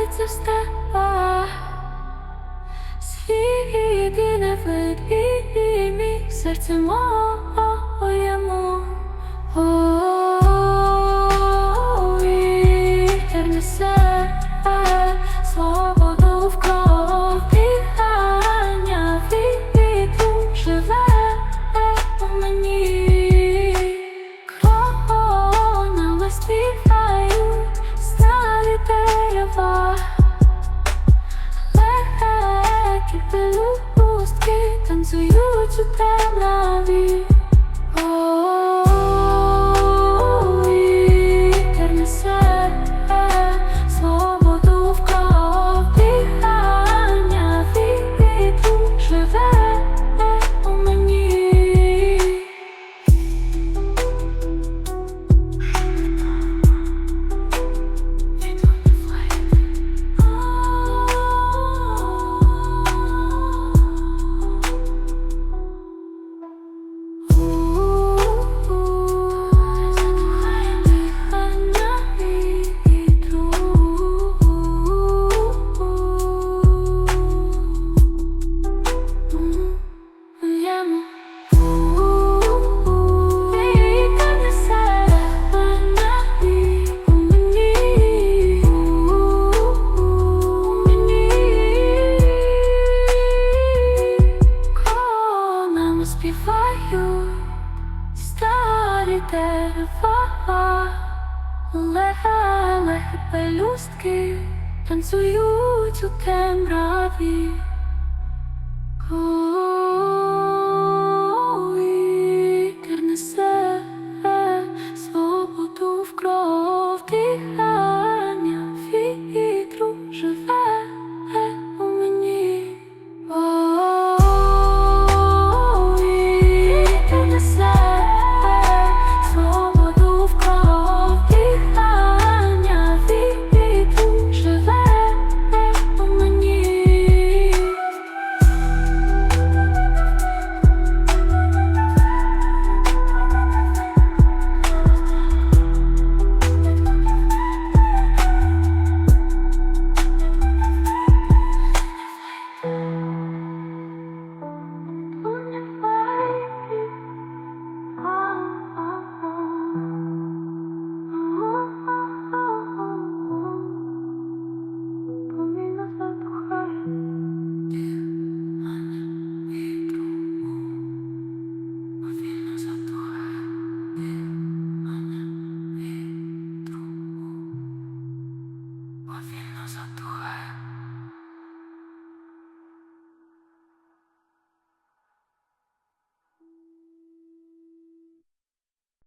палиться в степах, світ і не вибіг, серце моєму. Вітер несе свободу в кров, дихання вітру живе у мені, крона листів Легкі пелюстки танцюють у темряві. співаю старі дерева, легке леге пелюстки танцюють у темряві.